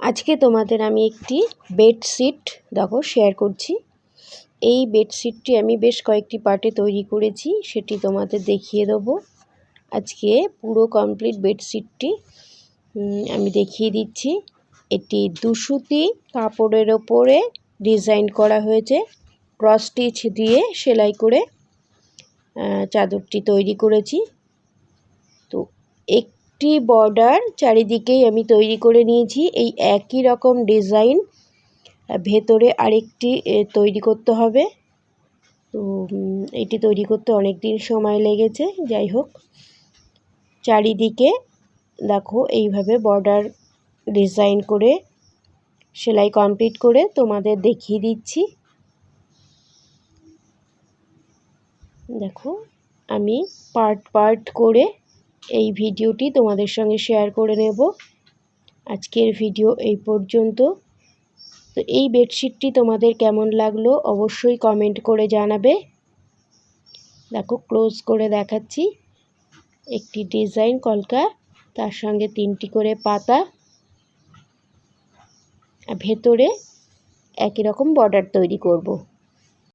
আজকে তোমাদের আমি একটি বেডশিট দেখো শেয়ার করছি। এই বেডশিটটি আমি বেশ কয়েকটি পার্টে তৈরি করেছি, সেটি তোমাদের দেখিয়ে দেবো। আজকে পুরো কমপ্লিট বেডশিটটি আমি দেখিয়ে দিচ্ছি। এটি দুসুতি কাপড়ের ওপরে ডিজাইন করা হয়েছে ক্রস স্টিচ দিয়ে সেলাই করে চাদরটি তৈরি করেছি। তো এক একটি বর্ডার চারিদিকেই আমি তৈরি করে নিয়েছি। এই একই রকম ডিজাইন ভেতরে আরেকটি তৈরি করতে হবে। তো এটি তৈরি করতে অনেক দিন সময় লেগেছে, যাই হোক। চারিদিকে দেখো, এইভাবে বর্ডার ডিজাইন করে সেলাই কমপ্লিট করে তোমাদের দেখিয়ে দিচ্ছি। দেখো, আমি পার্ট পার্ট করে এই ভিডিওটি তোমাদের সঙ্গে শেয়ার করে নেব। আজকের ভিডিও এই পর্যন্ত। তো এই বেডশিটটি তোমাদের কেমন লাগল অবশ্যই কমেন্ট করে জানাবে। দেখো ক্লোজ করে দেখাচ্ছি। একটি ডিজাইন কলকা, তার সঙ্গে তিনটি করে পাতা। ভেতরে একই রকম বর্ডার তৈরি করব।